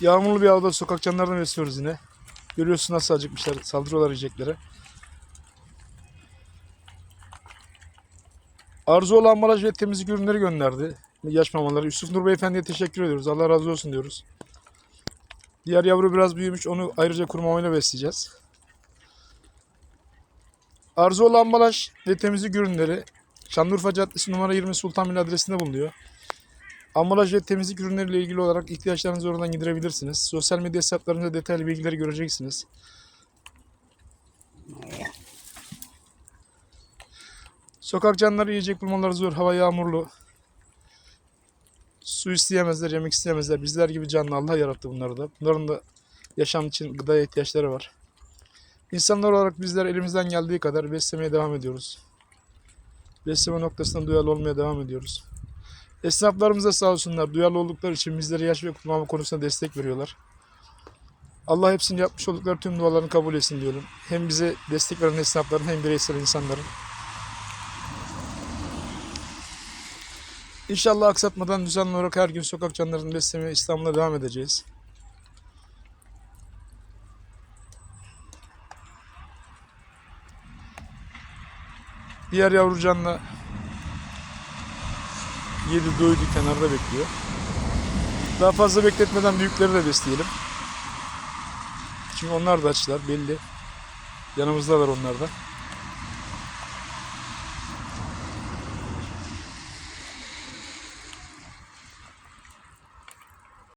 Yağmurlu bir havada sokak canlarını besliyoruz yine. Görüyorsun nasıl acıkmışlar. Saldırıyorlar yiyeceklere. Arzu olan ambalaj ve temizlik ürünleri gönderdi. Yaş mamaları. Yusuf Nur Beyefendi'ye teşekkür ediyoruz. Allah razı olsun diyoruz. Diğer yavru biraz büyümüş. Onu ayrıca kuru mamayla besleyeceğiz. Arzu olan ambalaj ve temizlik ürünleri Şanlıurfa Caddesi numara 20 Sultanbeyli adresinde bulunuyor. Ambalaj ve temizlik ürünleriyle ilgili olarak ihtiyaçlarınızı oradan giderebilirsiniz. Sosyal medya hesaplarında detaylı bilgileri göreceksiniz. Sokak canları yiyecek bulmaları zor. Hava yağmurlu. Su isteyemezler, yemek isteyemezler. Bizler gibi canlı Allah yarattı bunları da. Bunların da yaşam için gıdaya ihtiyaçları var. İnsanlar olarak bizler elimizden geldiği kadar beslemeye devam ediyoruz. Besleme noktasında duyarlı olmaya devam ediyoruz. Esnaflarımız da sağ olsunlar. Duyarlı oldukları için bizlere yaş ve kullanma konusunda destek veriyorlar. Allah hepsini yapmış oldukları tüm dualarını kabul etsin diyorum. Hem bize destek veren esnafların hem bireysel insanların. İnşallah aksatmadan düzenli olarak her gün sokak canlarını beslemeye İstanbul'a devam edeceğiz. Diğer yavrucanla yedi doydu kenarda bekliyor. Daha fazla bekletmeden büyükleri de besleyelim. Çünkü onlar da açlar belli. Yanımızdalar onlar da.